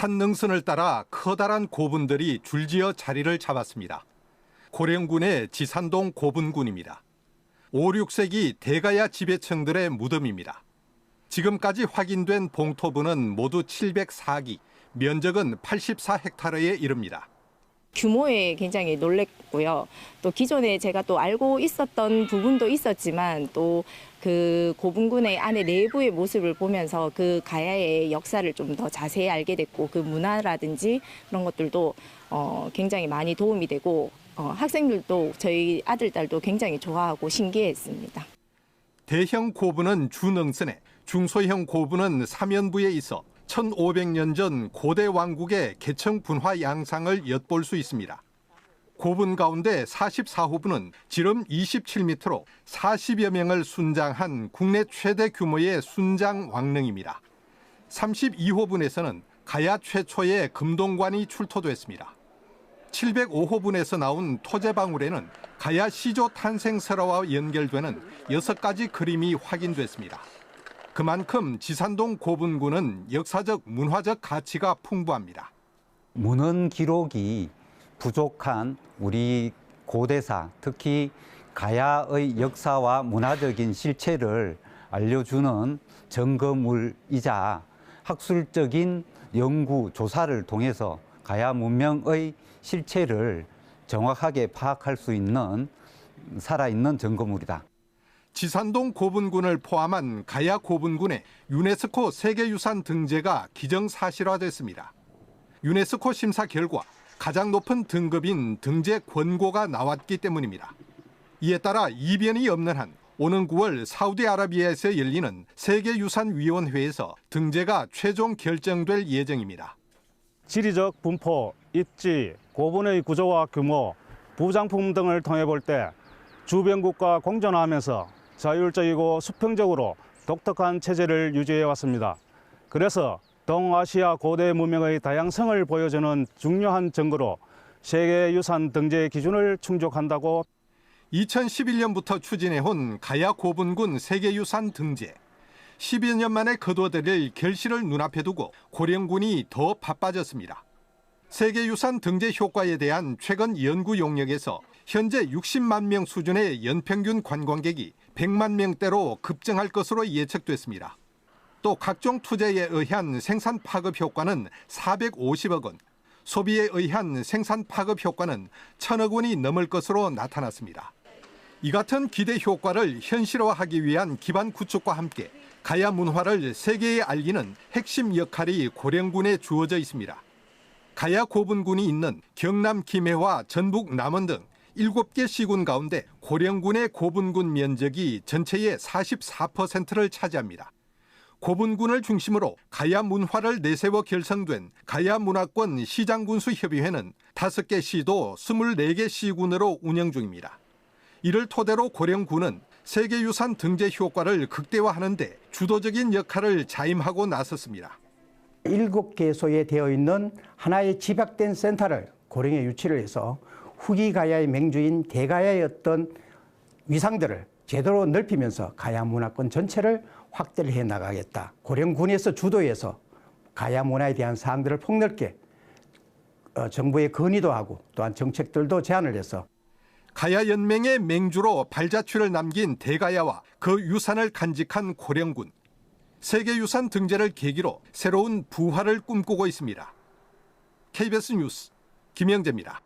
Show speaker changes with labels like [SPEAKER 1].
[SPEAKER 1] 산 능선을 따라 커다란 고분들이 줄지어 자리를 잡았습니다. 고령군의 지산동 고분군입니다. 5, 6세기 대가야 지배층들의 무덤입니다. 지금까지 확인된 봉토분은 모두 704기, 면적은 84헥타르에 이릅니다.
[SPEAKER 2] 규모에 굉장히 놀랬고요. 또 기존에 제가 또 알고 있었던 부분도 있었지만 또 그 고분군의 안에 내부의 모습을 보면서 그 가야의 역사를 좀 더 자세히 알게 됐고 그 문화라든지 그런 것들도 어 굉장히 많이 도움이 되고 어 학생들도 저희 아들 딸도 굉장히 좋아하고 신기했습니다.
[SPEAKER 1] 대형 고분은 주능선에 중소형 고분은 삼연부에 있어 1500년 전 고대 왕국의 개청 분화 양상을 엿볼 수 있습니다. 고분 가운데 44호분은 지름 27m로 40여 명을 순장한 국내 최대 규모의 순장 왕릉입니다. 32호분에서는 가야 최초의 금동관이 출토됐습니다. 705호분에서 나온 토제방울에는 가야 시조 탄생설화와 연결되는 여섯 가지 그림이 확인됐습니다. 그만큼 지산동 고분군은 역사적 문화적 가치가 풍부합니다.
[SPEAKER 3] 문헌 기록이 부족한 우리 고대사, 특히 가야의 역사와 문화적인 실체를 알려주는 증거물이자 학술적인 연구 조사를 통해서 가야 문명의 실체를 정확하게 파악할 수 있는 살아있는 증거물이다.
[SPEAKER 1] 지산동 고분군을 포함한 가야 고분군의 유네스코 세계유산 등재가 기정사실화됐습니다. 유네스코 심사 결과 가장 높은 등급인 등재 권고가 나왔기 때문입니다. 이에 따라 이변이 없는 한 오는 9월 사우디아라비아에서 열리는 세계유산위원회에서 등재가 최종 결정될 예정입니다.
[SPEAKER 4] 지리적 분포, 입지, 고분의 구조와 규모, 부장품 등을 통해 볼 때 주변국과 공존하면서 자율적이고 수평적으로 독특한 체제를 유지해 왔습니다. 그래서 동아시아 고대 문명의 다양성을 보여주는 중요한 증거로 세계 유산 등재 기준을 충족한다고
[SPEAKER 1] 2011년부터 추진해온 가야 고분군 세계유산 등재. 10여 년 만에 거둬들일 결실을 눈앞에 두고 고령군이 더 바빠졌습니다. 세계유산 등재 효과에 대한 최근 연구 용역에서 현재 60만 명 수준의 연평균 관광객이 100만 명대로 급증할 것으로 예측됐습니다. 또 각종 투자에 의한 생산 파급 효과는 450억 원, 소비에 의한 생산 파급 효과는 1000억 원이 넘을 것으로 나타났습니다. 이 같은 기대 효과를 현실화하기 위한 기반 구축과 함께 가야 문화를 세계에 알리는 핵심 역할이 고령군에 주어져 있습니다. 가야 고분군이 있는 경남 김해와 전북 남원 등 7개 시군 가운데 고령군의 고분군 면적이 전체의 44%를 차지합니다. 고분군을 중심으로 가야 문화를 내세워 결성된 가야 문화권 시장군수 협의회는 5개 시도 24개 시군으로 운영 중입니다. 이를 토대로 고령군은 세계유산 등재 효과를 극대화하는 데 주도적인 역할을 자임하고 나섰습니다.
[SPEAKER 5] 일곱 개소에 되어 있는 하나의 집약된 센터를 고령에 유치를 해서 후기 가야의 맹주인 대가야의 어떤 위상들을 제대로 넓히면서 가야 문화권 전체를 확대를 해 나가겠다. 고령군에서 주도해서 가야 문화에 대한 사항들을 폭넓게 어, 정부에 건의도 하고 또한 정책들도 제안을 해서
[SPEAKER 1] 가야 연맹의 맹주로 발자취를 남긴 대가야와 그 유산을 간직한 고령군. 세계유산 등재를 계기로 새로운 부활을 꿈꾸고 있습니다. KBS 뉴스 김영재입니다.